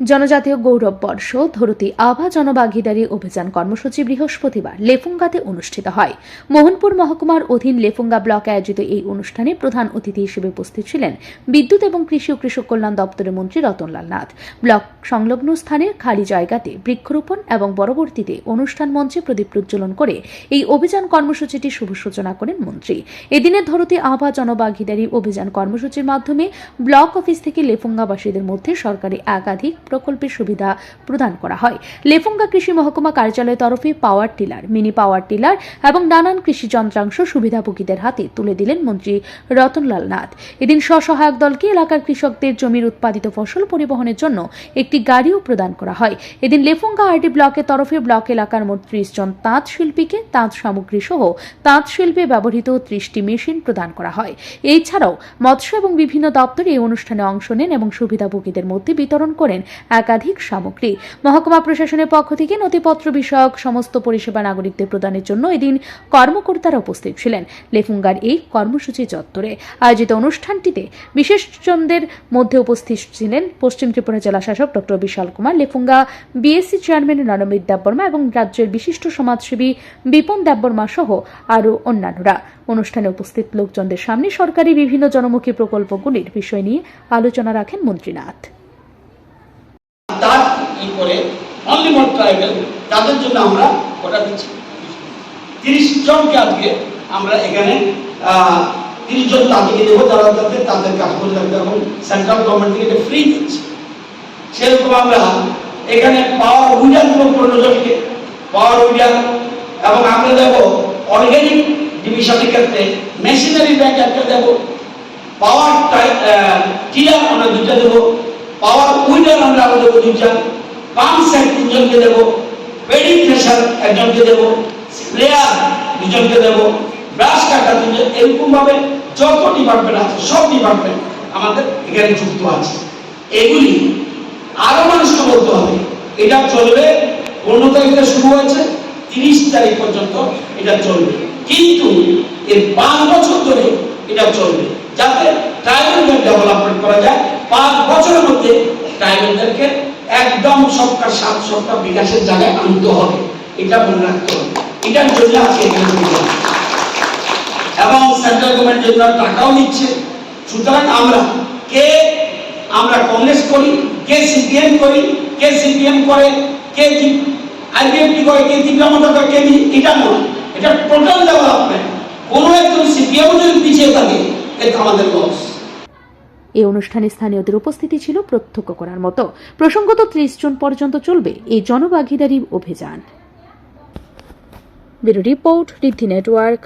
জনজাতীয় গৌরব বর্ষ, ধরতি আভা জনভাগিদারি অভিযান কর্মসূচি বৃহস্পতিবার লেফুঙ্গাতে অনুষ্ঠিত হয়। মোহনপুর মহকুমার অধীন লেফুঙ্গা ব্লকে আয়োজিত এই অনুষ্ঠানে প্রধান অতিথি হিসেবে উপস্থিত ছিলেন বিদ্যুৎ এবং কৃষি ও কৃষক কল্যাণ দপ্তরের মন্ত্রী রতনলাল নাথ। ব্লক সংলগ্ন স্থানে খালি জায়গাতে বৃক্ষরোপণ এবং পরবর্তীতে অনুষ্ঠান মঞ্চে প্রদীপ প্রজ্বলন করে এই অভিযান কর্মসূচিটি শুভ সূচনা করেন মন্ত্রী। এদিনের ধরতি আভা জনভাগিদারি অভিযান কর্মসূচির মাধ্যমে ব্লক অফিস থেকে লেফুঙ্গাবাসীদের মধ্যে সরকারি একাধিক প্রকল্পের সুবিধা প্রদান করা হয়। লেফুঙ্গা কৃষি মহকুমা কার্যালয়ের তরফে power tiller, mini power tiller এবং নানান কৃষি যন্ত্রাংশ সুবিধাভোগীদের হাতে তুলে দিলেন মন্ত্রী রতনলাল নাথ। এদিন স্বসহায়ক দলকে এলাকার কৃষকদের জমির উৎপাদিত ফসল পরিবহনের জন্য একটি গাড়িও প্রদান করা হয়। এদিন লেফুঙ্গা আরডি ব্লকের তরফে ব্লক এলাকার মোট ত্রিশ জন তাঁত শিল্পীকে তাঁত সামগ্রী সহ তাঁত শিল্পে ব্যবহৃত ত্রিশটি মেশিন প্রদান করা হয়। এছাড়াও মৎস্য এবং বিভিন্ন দপ্তর এই অনুষ্ঠানে অংশ নেন এবং সুবিধাভোগীদের মধ্যে বিতরণ করেন একাধিক সামগ্রী। মহকুমা প্রশাসনের পক্ষ থেকে নথিপত্র বিষয়ক সমস্ত পরিষেবা নাগরিকদের প্রদানের জন্য এদিন কর্মকর্তারা উপস্থিত ছিলেন। লেফুঙ্গার এই কর্মসূচি চত্বরে আয়োজিত অনুষ্ঠানটিতে বিশেষজনদের মধ্যে উপস্থিত ছিলেন পশ্চিম ত্রিপুরা জেলা শাসক doctor Bishal Kumar, Lefunga BSC chairman Ranmit Debbarma এবং রাজ্যের বিশিষ্ট সমাজসেবী বিপন দেববর্মা সহ আরও অন্যান্যরা। অনুষ্ঠানে উপস্থিত লোকজনদের সামনে সরকারি বিভিন্ন জনমুখী প্রকল্পগুলির বিষয় নিয়ে আলোচনা রাখেন মন্ত্রীনাথ। ই করে? অনলি মোট ট্রাইবেল তাদের জন্য আমরা ওটা দিচ্ছি। তিরিশ জনকে আজকে আমরা এখানে তিরিশ জন তাদেরকে দেবো, যারা যাতে তাদের কাজ করে থাকবে এবং সেন্ট্রাল গভর্নমেন্ট থেকে এটা ফ্রি দিচ্ছে। সেরকম আমরা এখানে পাওয়ার উইডার দেবো পনেরো জনকে। পাওয়ার উইডার এবং আমরা দেবো অর্গানিক ডিভিশনের ক্ষেত্রে মেশিনারি ব্যাংক একটা দেবো। পাওয়ার টিলার আমরা দুইটা দেবো। পাওয়ার উইডার আমরা আরও দেবো দুইটা। পাম্প সেট তিনজনকে দেবো পেডি থ্রেশার একজনকে দেবো স্প্রেয়ার দুজনকে দেবো ব্রাশ কাটা দুজন এরকম ভাবে যত ডিপার্টমেন্ট আছে, সব ডিপার্টমেন্ট আমাদের এখানে যুক্ত আছে। এগুলি আরও মানুষকে বলতে হবে। এটা চলবে, পনেরো তারিখ শুরু হয়েছে, তিরিশ তারিখ পর্যন্ত এটা চলবে। কিন্তু এর পাঁচ বছর ধরে এটা চলবে। যাতে ট্রাইবেলদের ডেভেলপমেন্ট করা যায়, পাঁচ বছরের মধ্যে ট্রাইবেলদেরকে একদম সবকা সাত সবকা বিকাশের জায়গায় আনতে হবে। এটা মনে রাখতে হবে। এটার জন্য এখানে এবং সেন্ট্রাল গভর্নমেন্ট জন্য টাকাও নিচ্ছে। সুতরাং আমরা কে আমরা কংগ্রেস করি, কে সিপিএম করি, কে সিপিএম করে, কে আইপিএফটি করে, কে দিব্যাঙ্গতা করে, কে এটা নয়। এটা টোটাল ডেভেলপমেন্ট কোনো একজন সিপিএম যদি পিছিয়ে থাকে, এটা আমাদের লস। এই অনুষ্ঠানে স্থানীয়দের উপস্থিতি ছিল প্রত্যক্ষ করার মতো। প্রসঙ্গত ত্রিশ জন পর্যন্ত চলবে এই জনভাগিদারি অভিযান। Report, Riddhi network.